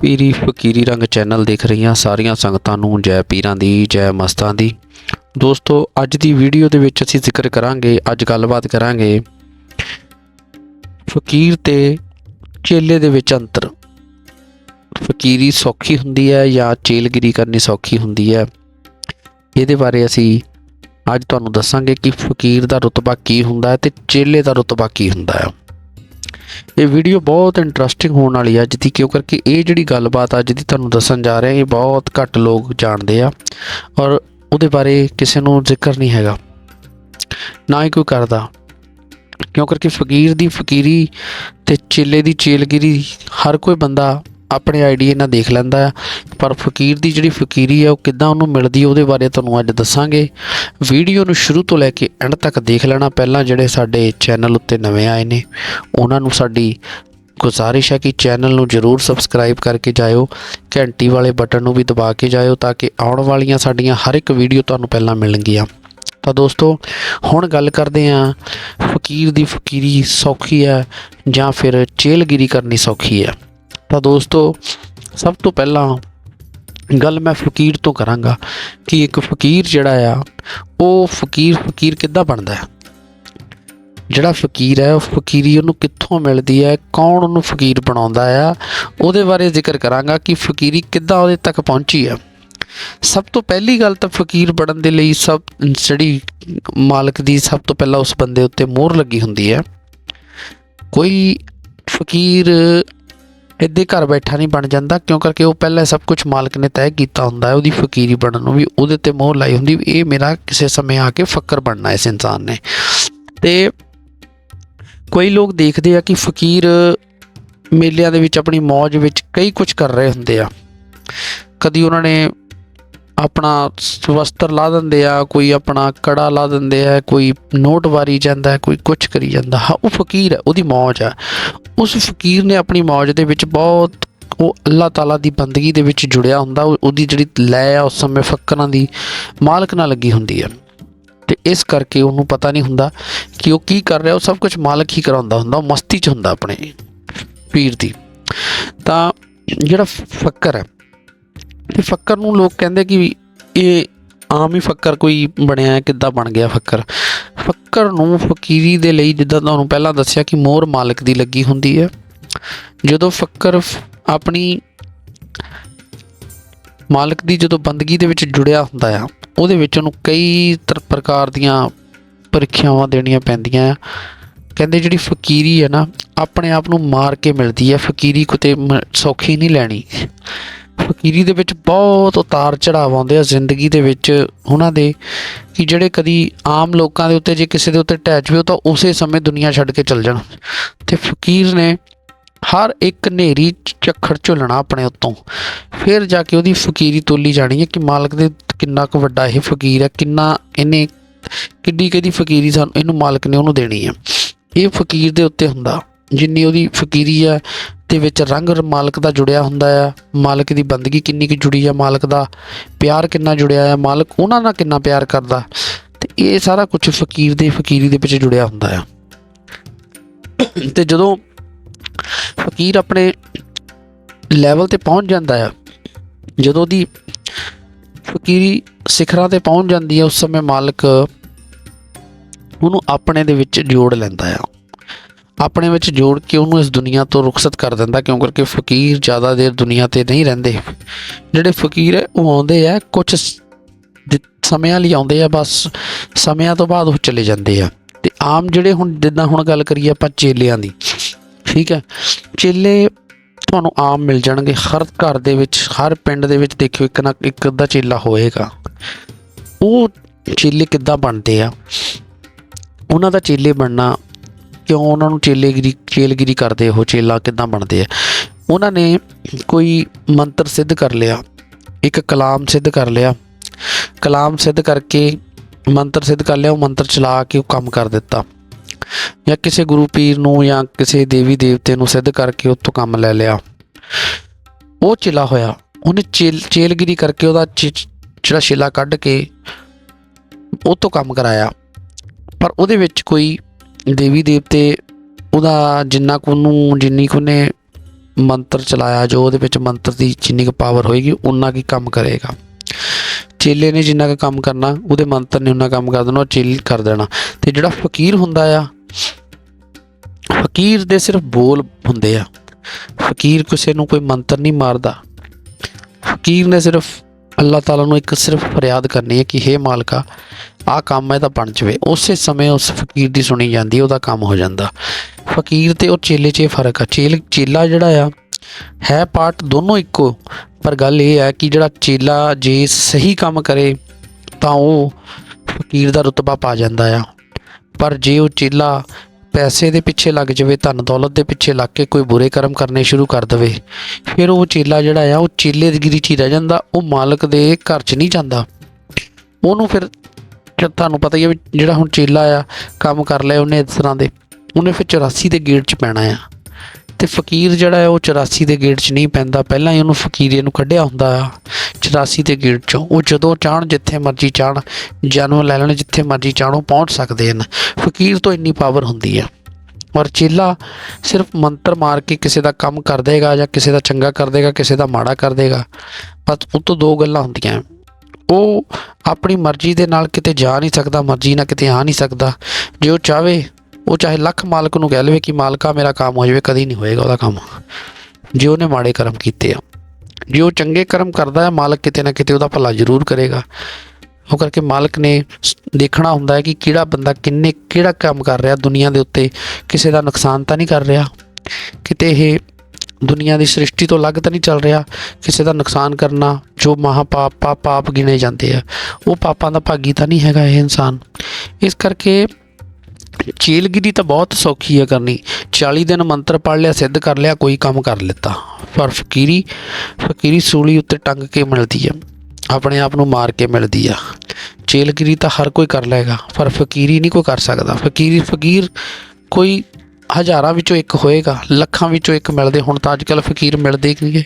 ਪੀਰੀ ਫਕੀਰੀ ਰੰਗ ਚੈਨਲ ਦੇਖ ਰਹੀਆਂ ਸਾਰੀਆਂ ਸੰਗਤਾਂ ਨੂੰ ਜੈ ਪੀਰਾਂ ਦੀ, ਜੈ ਮਸਤਾਂ ਦੀ। ਦੋਸਤੋ, ਅੱਜ ਦੀ ਵੀਡੀਓ ਦੇ ਵਿੱਚ ਅਸੀਂ ਜ਼ਿਕਰ ਕਰਾਂਗੇ, ਅੱਜ ਗੱਲਬਾਤ ਕਰਾਂਗੇ ਫਕੀਰ ਤੇ ਚੇਲੇ ਦੇ ਵਿੱਚ ਅੰਤਰ। ਫਕੀਰੀ ਸੌਖੀ ਹੁੰਦੀ ਹੈ ਜਾਂ ਚੇਲਗਿਰੀ ਕਰਨੀ ਸੌਖੀ ਹੁੰਦੀ ਹੈ? ਇਹਦੇ ਬਾਰੇ ਅਸੀਂ ਅੱਜ ਤੁਹਾਨੂੰ ਦੱਸਾਂਗੇ ਕਿ ਫਕੀਰ ਦਾ ਰੁਤਬਾ ਕੀ ਹੁੰਦਾ ਹੈ ਤੇ ਚੇਲੇ ਦਾ ਰੁਤਬਾ ਕੀ ਹੁੰਦਾ ਹੈ। ਇਹ ਵੀਡੀਓ ਬਹੁਤ ਇੰਟਰਸਟਿੰਗ ਹੋਣ ਵਾਲੀ ਹੈ ਅੱਜ ਦੀ ਕਿਉਂ ਕਰਕੇ ਇਹ ਜਿਹੜੀ ਗੱਲਬਾਤ ਅੱਜ ਦੀ ਤੁਹਾਨੂੰ ਦੱਸਣ ਜਾ ਰਿਹਾ ਇਹ ਬਹੁਤ ਘੱਟ ਲੋਕ ਜਾਣਦੇ ਆ ਔਰ ਉਹਦੇ ਬਾਰੇ ਕਿਸੇ ਨੂੰ ਜ਼ਿਕਰ ਨਹੀਂ ਹੈਗਾ, ਨਾ ਹੀ ਕੋਈ ਕਰਦਾ। ਕਿਉਂ ਕਰਕੇ ਫਕੀਰ ਦੀ ਫਕੀਰੀ ਤੇ ਚੇਲੇ ਦੀ ਚੇਲਗਿਰੀ, ਹਰ ਕੋਈ ਬੰਦਾ ਆਪਣੇ ਆਈਡੀਏ ਨਾਲ ਦੇਖ ਲੈਂਦਾ ਆ। ਪਰ ਫਕੀਰ ਦੀ ਜਿਹੜੀ ਫਕੀਰੀ ਹੈ ਉਹ ਕਿੱਦਾਂ ਉਹਨੂੰ ਮਿਲਦੀ ਉਹਦੇ ਬਾਰੇ ਤੁਹਾਨੂੰ ਅੱਜ ਦੱਸਾਂਗੇ। ਵੀਡੀਓ ਨੂੰ ਸ਼ੁਰੂ ਤੋਂ ਲੈ ਕੇ ਐਂਡ ਤੱਕ ਦੇਖ ਲੈਣਾ। ਪਹਿਲਾਂ ਜਿਹੜੇ ਸਾਡੇ ਚੈਨਲ ਉੱਤੇ ਨਵੇਂ ਆਏ ਨੇ, ਉਹਨਾਂ ਨੂੰ ਸਾਡੀ ਗੁਜ਼ਾਰਿਸ਼ ਹੈ ਕਿ ਚੈਨਲ ਨੂੰ ਜਰੂਰ ਸਬਸਕ੍ਰਾਈਬ ਕਰਕੇ ਜਾਇਓ। ਘੰਟੀ ਵਾਲੇ ਬਟਨ ਨੂੰ ਵੀ ਦਬਾ ਕੇ ਜਾਇਓ ਤਾਂ ਕਿ ਆਉਣ ਵਾਲੀਆਂ ਸਾਡੀਆਂ ਹਰ ਇੱਕ ਵੀਡੀਓ ਤੁਹਾਨੂੰ ਪਹਿਲਾਂ ਮਿਲਣਗੀਆਂ। ਤਾਂ ਦੋਸਤੋ, ਹੁਣ ਗੱਲ ਕਰਦੇ ਹਾਂ, ਫਕੀਰ ਦੀ ਫਕੀਰੀ ਸੌਖੀ ਹੈ ਜਾਂ ਫਿਰ ਚੇਲਗਿਰੀ ਕਰਨੀ ਸੌਖੀ ਹੈ ਤਾਂ ਦੋਸਤੋ, ਸਭ ਤੋਂ ਪਹਿਲਾਂ ਗੱਲ ਮੈਂ ਫਕੀਰ ਤੋਂ ਕਰਾਂਗਾ ਕਿ ਇੱਕ ਫਕੀਰ ਜਿਹੜਾ ਆ, ਉਹ ਫਕੀਰ ਫਕੀਰ ਕਿੱਦਾਂ ਬਣਦਾ ਹੈ? ਜਿਹੜਾ ਫਕੀਰ ਹੈ, ਉਹ ਫਕੀਰੀ ਉਹਨੂੰ ਕਿੱਥੋਂ ਮਿਲਦੀ ਹੈ, ਕੌਣ ਉਹਨੂੰ ਫਕੀਰ ਬਣਾਉਂਦਾ ਆ, ਉਹਦੇ ਬਾਰੇ ਜ਼ਿਕਰ ਕਰਾਂਗਾ ਕਿ ਫਕੀਰੀ ਕਿੱਦਾਂ ਉਹਦੇ ਤੱਕ ਪਹੁੰਚੀ ਹੈ। ਸਭ ਤੋਂ ਪਹਿਲੀ ਗੱਲ ਤਾਂ ਫਕੀਰ ਬਣਨ ਦੇ ਲਈ ਸਭ, ਜਿਹੜੀ ਮਾਲਕ ਦੀ ਸਭ ਤੋਂ ਪਹਿਲਾਂ ਉਸ ਬੰਦੇ ਉੱਤੇ ਮੋਹਰ ਲੱਗੀ ਹੁੰਦੀ ਹੈ। ਕੋਈ ਫਕੀਰ ਇੱਦੇ ਘਰ ਬੈਠਾ ਨਹੀਂ ਬਣ ਜਾਂਦਾ, ਕਿਉਂ ਕਰਕੇ ਉਹ ਪਹਿਲਾਂ ਸਭ ਕੁਝ ਮਾਲਕ ਨੇ ਤੈਅ ਕੀਤਾ ਹੁੰਦਾ ਹੈ ਉਹਦੀ ਫਕੀਰੀ ਬਣਨ ਨੂੰ ਵੀ ਉਹਦੇ ਤੇ ਮੋਹ ਲਾਈ ਹੁੰਦੀ ਵੀ ਇਹ ਮੇਰਾ ਕਿਸੇ ਸਮੇਂ ਆ ਕੇ ਫਕਰ ਬਣਨਾ ਇਸ ਇਨਸਾਨ ਨੇ। ਤੇ ਕੋਈ ਲੋਕ ਦੇਖਦੇ ਆ ਕਿ ਫਕੀਰ ਮੇਲਿਆਂ ਦੇ ਵਿੱਚ ਆਪਣੀ ਮौज ਵਿੱਚ ਕਈ ਕੁਝ ਕਰ ਰਹੇ ਹੁੰਦੇ ਆ। ਕਦੀ ਉਹਨਾਂ ਨੇ ਆਪਣਾ ਵਸਤਰ ਲਾ ਦਿੰਦੇ ਆ, ਕੋਈ ਆਪਣਾ ਕੜਾ ਲਾ ਦਿੰਦੇ ਆ, ਕੋਈ ਨੋਟ ਵਾਰੀ ਜਾਂਦਾ, ਕੋਈ ਕੁਝ ਕਰੀ ਜਾਂਦਾ। ਹਾਂ, ਉਹ ਫਕੀਰ ਹੈ, ਉਹਦੀ ਮੌਜ ਹੈ ਉਸ ਫਕੀਰ ਨੇ ਆਪਣੀ ਮੌਜ ਦੇ ਵਿੱਚ ਬਹੁਤ ਉਹ ਅੱਲਾਹ ਤਾਲਾ ਦੀ ਬੰਦਗੀ ਦੇ ਵਿੱਚ ਜੁੜਿਆ ਹੁੰਦਾ। ਉਹ- ਉਹਦੀ ਜਿਹੜੀ ਲੈ ਆ, ਉਸ ਸਮੇਂ ਫੱਕਰਾਂ ਦੀ ਮਾਲਕ ਨਾਲ ਲੱਗੀ ਹੁੰਦੀ ਹੈ ਤੇ ਇਸ ਕਰਕੇ ਉਹਨੂੰ ਪਤਾ ਨਹੀਂ ਹੁੰਦਾ ਕਿ ਉਹ ਕੀ ਕਰ ਰਿਹਾ। ਉਹ ਸਭ ਕੁਝ ਮਾਲਕ ਹੀ ਕਰਾਉਂਦਾ ਹੁੰਦਾ, ਉਹ ਮਸਤੀ 'ਚ ਹੁੰਦਾ ਆਪਣੇ ਪੀਰ ਦੀ। ਤਾਂ ਜਿਹੜਾ ਫੱਕਰ ਹੈ ਤੇ ਫੱਕਰ ਨੂੰ ਲੋਕ ਕਹਿੰਦੇ ਕਿ ਇਹ ਆਮ ਹੀ ਫੱਕਰ ਕੋਈ ਬਣਿਆ ਹੈ, ਕਿੱਦਾਂ ਬਣ ਗਿਆ ਫੱਕਰ? ਫੱਕਰ ਨੂੰ ਫਕੀਰੀ ਦੇ ਲਈ ਜਿੱਦਾਂ ਤੁਹਾਨੂੰ ਪਹਿਲਾਂ ਦੱਸਿਆ ਕਿ ਮੋਹਰ ਮਾਲਕ ਦੀ ਲੱਗੀ ਹੁੰਦੀ ਹੈ। ਜਦੋਂ ਫੱਕਰ ਫ- ਆਪਣੀ ਮਾਲਕ ਦੀ ਜਦੋਂ ਬੰਦਗੀ ਦੇ ਵਿੱਚ ਜੁੜਿਆ ਹੁੰਦਾ ਆ, ਉਹਦੇ ਵਿੱਚ ਉਹਨੂੰ ਕਈ ਤਰ ਪ੍ਰਕਾਰ ਦੀਆਂ ਪ੍ਰੀਖਿਆਵਾਂ ਦੇਣੀਆਂ ਪੈਂਦੀਆਂ ਆ। ਕਹਿੰਦੇ ਜਿਹੜੀ ਫਕੀਰੀ ਹੈ ਨਾ, ਆਪਣੇ ਆਪ ਨੂੰ ਮਾਰ ਕੇ ਮਿਲਦੀ ਹੈ। ਫਕੀਰੀ ਕਿਤੇ ਮ- ਸੌਖੀ ਨਹੀਂ ਲੈਣੀ। ਫਕੀਰੀ ਦੇ ਵਿੱਚ ਬਹੁਤ ਉਤਾਰ ਚੜਾਵ ਆਉਂਦੇ ਆ ਜ਼ਿੰਦਗੀ ਦੇ ਵਿੱਚ ਉਹਨਾਂ ਦੇ, ਕਿ ਜਿਹੜੇ ਕਦੀ ਆਮ ਲੋਕਾਂ ਦੇ ਉੱਤੇ, ਜੇ ਕਿਸੇ ਦੇ ਉੱਤੇ ਅਟੈਚ ਵੀ ਹੋ ਤਾਂ ਉਸੇ ਸਮੇਂ ਦੁਨੀਆ ਛੱਡ ਕੇ ਚਲ ਜਾਣ। ਤੇ ਫਕੀਰ ਨੇ ਹਰ ਇੱਕ ਨੇਰੀ ਝੱਖੜ ਝੁੱਲਣਾ ਆਪਣੇ ਉੱਤੋਂ। ਫਿਰ ਜਾ ਕੇ ਉਹਦੀ ਫਕੀਰੀ ਤੋਲੀ ਜਾਣੀ ਹੈ ਕਿ ਮਾਲਕ ਦੇ ਕਿੰਨਾ ਕੁ ਵੱਡਾ ਇਹ ਫਕੀਰ ਹੈ, ਕਿੰਨਾ ਇਹਨੇ, ਕਿੱਡੀ ਕਿਹਦੀ ਫਕੀਰੀ ਸਾਨੂੰ, ਇਹਨੂੰ ਮਾਲਕ ਨੇ ਉਹਨੂੰ ਦੇਣੀ ਹੈ। ਇਹ ਫਕੀਰ ਦੇ ਉੱਤੇ ਹੁੰਦਾ। ਜਿੰਨੀ ਉਹਦੀ ਫਕੀਰੀ ਹੈ ਦੇ ਵਿੱਚ ਰੰਗ ਮਾਲਕ ਦਾ ਜੁੜਿਆ ਹੁੰਦਾ ਆ। ਮਾਲਕ ਦੀ ਬੰਦਗੀ ਕਿੰਨੀ ਕਿ ਜੁੜੀ ਆ, ਮਾਲਕ ਦਾ ਪਿਆਰ ਕਿੰਨਾ ਜੁੜਿਆ ਆ, ਮਾਲਕ ਉਹਨਾਂ ਨਾਲ ਕਿੰਨਾ ਪਿਆਰ ਕਰਦਾ। ਤੇ ਇਹ ਸਾਰਾ ਕੁਝ ਫਕੀਰ ਦੇ ਫਕੀਰੀ ਦੇ ਵਿੱਚ ਜੁੜਿਆ ਹੁੰਦਾ ਆ। ਤੇ ਜਦੋਂ ਫਕੀਰ ਆਪਣੇ ਲੈਵਲ ਤੇ ਪਹੁੰਚ ਜਾਂਦਾ ਆ, ਜਦੋਂ ਦੀ ਫਕੀਰੀ ਸਿਖਰਾਂ ਤੇ ਪਹੁੰਚ ਜਾਂਦੀ ਹੈ ਉਸ ਸਮੇਂ ਮਾਲਕ ਉਹਨੂੰ ਆਪਣੇ ਦੇ ਵਿੱਚ ਜੋੜ ਲੈਂਦਾ ਆ। ਆਪਣੇ ਵਿੱਚ ਜੋੜ ਕੇ ਉਹਨੂੰ ਇਸ ਦੁਨੀਆ ਤੋਂ ਰੁਖਸਤ ਕਰ ਦਿੰਦਾ ਕਿਉਂ ਕਰਕੇ ਫਕੀਰ ਜ਼ਿਆਦਾ ਦੇਰ ਦੁਨੀਆ ਤੇ ਨਹੀਂ ਰਹਿੰਦੇ। ਜਿਹੜੇ ਫਕੀਰ ਹੈ, ਉਹ ਆਉਂਦੇ ਆ ਕੁਝ ਸਮਿਆਂ ਲਈ ਆਉਂਦੇ ਆ, ਬਸ ਸਮਿਆਂ ਤੋਂ ਬਾਅਦ ਉਹ ਚਲੇ ਜਾਂਦੇ ਆ। ਤੇ ਆਮ ਜਿਹੜੇ ਹੁਣ, ਜਿੱਦਾਂ ਹੁਣ ਗੱਲ ਕਰੀਏ ਆਪਾਂ ਚੇਲਿਆਂ ਦੀ, ਠੀਕ ਹੈ? ਚੇਲੇ ਤੁਹਾਨੂੰ ਆਮ ਮਿਲ ਜਾਣਗੇ। ਹਰ ਘਰ ਦੇ ਵਿੱਚ, ਹਰ ਪਿੰਡ ਦੇ ਵਿੱਚ ਦੇਖਿਓ, ਇੱਕ ਨਾ ਇੱਕ ਅੱਧਾ ਚੇਲਾ ਹੋਏਗਾ। ਉਹ ਚੇਲੇ ਕਿੱਦਾਂ ਬਣਦੇ ਆ? ਉਹਨਾਂ ਦਾ ਚੇਲੇ ਬਣਨਾ ਕਿਉਂ ਉਹਨਾਂ ਨੂੰ ਚੇਲੇਗਿਰੀ ਚੇਲਗਿਰੀ ਕਰਦੇ ਉਹ ਚੇਲਾ ਕਿੱਦਾਂ ਬਣਦੇ ਆ? ਉਹਨਾਂ ਨੇ ਕੋਈ ਮੰਤਰ ਸਿੱਧ ਕਰ ਲਿਆ। ਇੱਕ ਕਲਾਮ ਸਿੱਧ ਕਰ ਲਿਆ। ਕਲਾਮ ਸਿੱਧ ਕਰਕੇ ਮੰਤਰ ਸਿੱਧ ਕਰ ਲਿਆ। ਉਹ ਮੰਤਰ ਚਲਾ ਕੇ ਉਹ ਕੰਮ ਕਰ ਦਿੱਤਾ। ਜਾਂ ਕਿਸੇ ਗੁਰੂ ਪੀਰ ਨੂੰ ਜਾਂ ਕਿਸੇ ਦੇਵੀ ਦੇਵਤੇ ਨੂੰ ਸਿੱਧ ਕਰਕੇ ਉੱਥੋਂ ਕੰਮ ਲੈ ਲਿਆ। ਉਹ ਚਿਲਾ ਹੋਇਆ। ਉਹਨੇ ਚੇਲ ਚੇਲਗਿਰੀ ਕਰਕੇ ਉਹਦਾ ਚਿ- ਜਿਹੜਾ ਛਿਲਾ ਕੱਢ ਕੇ ਉਹ ਤੋਂ ਕੰਮ ਕਰਾਇਆ। ਪਰ ਉਹਦੇ ਵਿੱਚ ਕੋਈ ਦੇਵੀ ਦੇਵਤੇ ਉਹਦਾ ਜਿੰਨਾ ਕੁ ਉਹਨੂੰ, ਜਿੰਨੀ ਕੁ ਉਹਨੇ ਮੰਤਰ ਚਲਾਇਆ, ਜੋ ਉਹਦੇ ਵਿੱਚ ਮੰਤਰ ਦੀ ਜਿੰਨੀ ਕੁ ਪਾਵਰ ਹੋਏਗੀ ਉਨਾ ਕੀ ਕੰਮ ਕਰੇਗਾ। ਚੇਲੇ ਨੇ ਜਿੰਨਾ ਕੁ ਕੰਮ ਕਰਨਾ, ਉਹਦੇ ਮੰਤਰ ਨੇ ਉਨਾ ਕੰਮ ਕਰ ਦੇਣਾ, ਉਹ ਚੇਲ ਕਰ ਦੇਣਾ। ਤੇ ਜਿਹੜਾ ਫਕੀਰ ਹੁੰਦਾ ਆ, ਫਕੀਰ ਦੇ ਸਿਰਫ ਬੋਲ ਹੁੰਦੇ ਆ। ਫਕੀਰ ਕਿਸੇ ਨੂੰ ਕੋਈ ਮੰਤਰ ਨਹੀਂ ਮਾਰਦਾ। ਫਕੀਰ ਨੇ ਸਿਰਫ, ਅੱਲਾਹ ਤਾਲਾ ਨੂੰ ਇੱਕ ਸਿਰਫ ਫਰਿਆਦ ਕਰਨੀ ਹੈ ਕਿ हे ਮਾਲਕਾ ਆਹ ਕੰਮ ਹੈ ਤਾਂ ਬਣ ਜਵੇ। ਉਸੇ ਸਮੇਂ ਉਸ ਫਕੀਰ ਦੀ ਸੁਣੀ ਜਾਂਦੀ ਉਹਦਾ ਕੰਮ ਹੋ ਜਾਂਦਾ। ਫਕੀਰ ਤੇ ਉਹ ਚੇਲੇ 'ਚ ਇਹ ਫ਼ਰਕ ਆ। ਚੇਲ, ਚੇਲਾ ਜਿਹੜਾ ਆ, ਹੈ ਪਾਰਟ ਦੋਨੋਂ ਇੱਕੋ, ਪਰ ਗੱਲ ਇਹ ਹੈ ਕਿ ਜਿਹੜਾ ਚੇਲਾ ਜੇ ਸਹੀ ਕੰਮ ਕਰੇ, ਤਾਂ ਉਹ ਫਕੀਰ ਦਾ ਰੁਤਬਾ ਪਾ ਜਾਂਦਾ ਆ। ਪਰ ਜੇ ਉਹ ਚੇਲਾ ਪੈਸੇ ਦੇ ਪਿੱਛੇ ਲੱਗ ਜਾਵੇ, ਧਨ ਦੌਲਤ ਦੇ ਪਿੱਛੇ ਲੱਗ ਕੇ ਕੋਈ ਬੁਰੇ ਕਰਮ ਕਰਨੇ ਸ਼ੁਰੂ ਕਰ ਦਵੇ, ਫਿਰ ਉਹ ਚੇਲਾ ਜਿਹੜਾ ਆ, ਉਹ ਚੇਲੇ ਦੀ ਗਿਰੀ 'ਚ ਹੀ ਰਹਿ ਜਾਂਦਾ। ਉਹ ਮਾਲਕ ਦੇ ਘਰ 'ਚ ਨਹੀਂ ਜਾਂਦਾ। ਉਹਨੂੰ ਫਿਰ ਤੁਹਾਨੂੰ ਪਤਾ ਹੀ ਹੈ ਵੀ ਜਿਹੜਾ ਹੁਣ ਚੇਲਾ ਆ, ਕੰਮ ਕਰ ਲਿਆ ਉਹਨੇ ਇਸ ਤਰ੍ਹਾਂ ਦੇ, ਉਹਨੇ ਫਿਰ 84 ਦੇ ਗੇਟ 'ਚ ਪੈਣਾ ਆ। ਤੇ ਫਕੀਰ ਜਿਹੜਾ ਹੈ ਉਹ 84 ਦੇ ਗੇਟ 'ਚ ਨਹੀਂ ਪੈਂਦਾ, ਪਹਿਲਾਂ ਹੀ ਉਹਨੂੰ ਫਕੀਰੇ ਨੂੰ ਕੱਢਿਆ ਹੁੰਦਾ ਆ 84 ਦੇ ਗੇਟ 'ਚੋਂ। ਉਹ ਜਦੋਂ ਚਾਹਣ, ਜਿੱਥੇ ਮਰਜ਼ੀ ਚਾਹਣ ਜਨਮ ਲੈ ਲੈਣ, ਜਿੱਥੇ ਮਰਜ਼ੀ ਚਾਹਣ, ਉਹ ਪਹੁੰਚ ਸਕਦੇ ਹਨ। ਫਕੀਰ ਤੋਂ ਇੰਨੀ ਪਾਵਰ ਹੁੰਦੀ ਆ। ਔਰ ਚੇਲਾ ਸਿਰਫ ਮੰਤਰ ਮਾਰ ਕੇ ਕਿਸੇ ਦਾ ਕੰਮ ਕਰ ਦੇਗਾ ਜਾਂ ਕਿਸੇ ਦਾ ਚੰਗਾ ਕਰ ਦੇਗਾ, ਕਿਸੇ ਦਾ ਮਾੜਾ ਕਰ ਦੇਗਾ, ਬਸ ਉਹ ਤੋਂ ਦੋ ਗੱਲਾਂ ਹੁੰਦੀਆਂ। ਉਹ ਆਪਣੀ ਮਰਜ਼ੀ ਦੇ ਨਾਲ ਕਿਤੇ ਜਾ ਨਹੀਂ ਸਕਦਾ, ਮਰਜ਼ੀ ਨਾਲ ਕਿਤੇ ਆ ਨਹੀਂ ਸਕਦਾ। ਜੇ ਉਹ ਚਾਵੇ ਉਹ ਚਾਹੇ ਲੱਖ ਮਾਲਕ ਨੂੰ ਕਹਿ ਲਵੇ ਕਿ ਮਾਲਕਾ, ਮੇਰਾ ਕੰਮ ਹੋ ਜਾਵੇ, ਕਦੀ ਨਹੀਂ ਹੋਏਗਾ ਉਹਦਾ ਕੰਮ। ਜੇ ਉਹਨੇ ਮਾੜੇ ਕਰਮ ਕੀਤੇ ਆ। ਜੇ ਉਹ ਚੰਗੇ ਕਰਮ ਕਰਦਾ ਹੈ, ਮਾਲਕ ਕਿਤੇ ਨਾ ਕਿਤੇ ਉਹਦਾ ਭਲਾ ਜ਼ਰੂਰ ਕਰੇਗਾ। ਉਹ ਕਰਕੇ ਮਾਲਕ ਨੇ ਦੇਖਣਾ ਹੁੰਦਾ ਹੈ ਕਿ ਕਿਹੜਾ ਬੰਦਾ ਕਿੰਨੇ, ਕਿਹੜਾ ਕੰਮ ਕਰ ਰਿਹਾ ਦੁਨੀਆ ਦੇ ਉੱਤੇ। ਕਿਸੇ ਦਾ ਨੁਕਸਾਨ ਤਾਂ ਨਹੀਂ ਕਰ ਰਿਹਾ। ਕਿਤੇ ਇਹ ਦੁਨੀਆ ਦੀ ਸ੍ਰਿਸ਼ਟੀ ਤੋਂ ਅਲੱਗ ਤਾਂ ਨਹੀਂ ਚੱਲ ਰਿਹਾ। ਕਿਸੇ ਦਾ ਨੁਕਸਾਨ ਕਰਨਾ ਜੋ ਮਹਾ ਪਾਪ ਪਾਪ ਪਾਪ ਗਿਣੇ ਜਾਂਦੇ ਆ, ਉਹ ਪਾਪਾਂ ਦਾ ਭਾਗੀ ਤਾਂ ਨਹੀਂ ਹੈਗਾ ਇਹ ਇਨਸਾਨ। ਇਸ ਕਰਕੇ ਚੇਲਗਿਰੀ ਤਾਂ ਬਹੁਤ ਸੌਖੀ ਹੈ ਕਰਨੀ। 40 ਦਿਨ ਮੰਤਰ ਪੜ ਲਿਆ, ਸਿੱਧ ਕਰ ਲਿਆ, ਕੋਈ ਕੰਮ ਕਰ ਲਿੱਤਾ। ਪਰ ਫਕੀਰੀ ਫਕੀਰੀ ਸੂਲੀ ਉੱਤੇ ਟੰਗ ਕੇ ਮਿਲਦੀ ਹੈ ਆਪਣੇ ਆਪ ਨੂੰ ਮਾਰ ਕੇ ਮਿਲਦੀ ਆ। ਚੇਲਗਿਰੀ ਤਾਂ ਹਰ ਕੋਈ ਕਰ ਲਏਗਾ, ਪਰ ਫਕੀਰੀ ਨਹੀਂ ਕੋਈ ਕਰ ਸਕਦਾ। ਫਕੀਰੀ, ਫਕੀਰ ਕੋਈ ਹਜ਼ਾਰਾਂ ਵਿੱਚੋਂ ਇੱਕ ਹੋਏਗਾ, ਲੱਖਾਂ ਵਿੱਚੋਂ ਇੱਕ ਮਿਲਦੇ। ਹੁਣ ਤਾਂ ਅੱਜ ਕੱਲ ਫਕੀਰ ਮਿਲਦੇ ਹੀ ਨਹੀਂਗੇ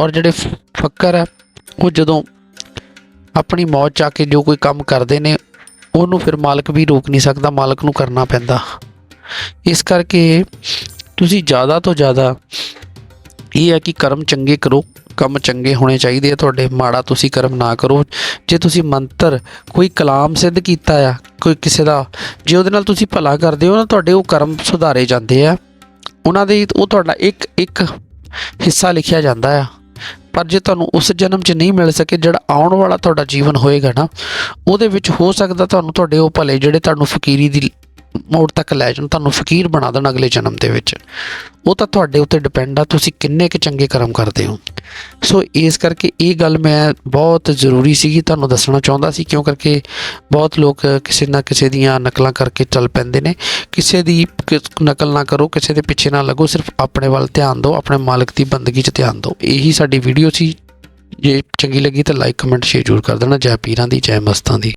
ਔਰ ਜਿਹੜੇ ਫ- ਫੱਕਰ ਆ, ਉਹ ਜਦੋਂ ਆਪਣੀ ਮੌਜ ਆ ਕੇ ਜੋ ਕੋਈ ਕੰਮ ਕਰਦੇ ਨੇ, ਉਹਨੂੰ ਫਿਰ ਮਾਲਕ ਵੀ ਰੋਕ ਨਹੀਂ ਸਕਦਾ, ਮਾਲਕ ਨੂੰ ਕਰਨਾ ਪੈਂਦਾ। ਇਸ ਕਰਕੇ ਤੁਸੀਂ ਜ਼ਿਆਦਾ ਤੋਂ ਜ਼ਿਆਦਾ ਇਹ ਹੈ ਕਿ ਕਰਮ ਚੰਗੇ ਕਰੋ, ਕੰਮ ਚੰਗੇ ਹੋਣੇ ਚਾਹੀਦੇ ਆ ਤੁਹਾਡੇ, ਮਾੜਾ ਤੁਸੀਂ ਕਰਮ ਨਾ ਕਰੋ। ਜੇ ਤੁਸੀਂ ਮੰਤਰ ਕੋਈ ਕਲਾਮ ਸਿੱਧ ਕੀਤਾ ਆ, ਕੋਈ ਕਿਸੇ ਦਾ, ਜੇ ਉਹਦੇ ਨਾਲ ਤੁਸੀਂ ਭਲਾ ਕਰਦੇ ਹੋ ਨਾ, ਤੁਹਾਡੇ ਉਹ ਕਰਮ ਸੁਧਾਰੇ ਜਾਂਦੇ ਆ। ਉਹਨਾਂ ਦੇ, ਉਹ ਤੁਹਾਡਾ ਇੱਕ ਇੱਕ ਹਿੱਸਾ ਲਿਖਿਆ ਜਾਂਦਾ ਆ। ਪਰ ਜੇ ਤੁਹਾਨੂੰ ਉਸ ਜਨਮ 'ਚ ਨਹੀਂ ਮਿਲ ਸਕੇ ਜਿਹੜਾ ਆਉਣ ਵਾਲਾ ਤੁਹਾਡਾ ਜੀਵਨ ਹੋਏਗਾ ਨਾ, ਉਹਦੇ ਵਿੱਚ ਹੋ ਸਕਦਾ ਤੁਹਾਨੂੰ ਤੁਹਾਡੇ ਉਹ ਭਲੇ ਜਿਹੜੇ ਤੁਹਾਨੂੰ ਫਕੀਰੀ ਦੀ ਮੋੜ ਤੱਕ ਲੈ ਜਾਣ, ਤੁਹਾਨੂੰ ਫਕੀਰ ਬਣਾ ਦੇਣ ਅਗਲੇ ਜਨਮ ਦੇ ਵਿੱਚ। ਉਹ ਤਾਂ ਤੁਹਾਡੇ ਉੱਤੇ ਡਿਪੈਂਡ ਆ, ਤੁਸੀਂ ਕਿੰਨੇ ਕੁ ਚੰਗੇ ਕਰਮ ਕਰਦੇ ਹੋ। ਸੋ ਇਸ ਕਰਕੇ ਇਹ ਗੱਲ ਮੈਂ ਬਹੁਤ ਜ਼ਰੂਰੀ ਸੀਗੀ, ਤੁਹਾਨੂੰ ਦੱਸਣਾ ਚਾਹੁੰਦਾ ਸੀ, ਕਿਉਂ ਕਰਕੇ ਬਹੁਤ ਲੋਕ ਕਿਸੇ ਨਾ ਕਿਸੇ ਦੀਆਂ ਨਕਲਾਂ ਕਰਕੇ ਚੱਲ ਪੈਂਦੇ ਨੇ। ਕਿਸੇ ਦੀ ਕਿਸ- ਨਕਲ ਨਾ ਕਰੋ, ਕਿਸੇ ਦੇ ਪਿੱਛੇ ਨਾ ਲੱਗੋ, ਸਿਰਫ ਆਪਣੇ ਵੱਲ ਧਿਆਨ ਦਿਓ, ਆਪਣੇ ਮਾਲਕ ਦੀ ਬੰਦਗੀ 'ਚ ਧਿਆਨ ਦਿਓ। ਇਹੀ ਸਾਡੀ ਵੀਡੀਓ ਸੀ। ਜੇ ਚੰਗੀ ਲੱਗੀ ਤਾਂ ਲਾਈਕ ਕਮੈਂਟ ਸ਼ੇਅਰ ਜ਼ਰੂਰ ਕਰ ਦੇਣਾ। ਜੈ ਪੀਰਾਂ ਦੀ, ਜੈ ਮਸਤਾਂ ਦੀ।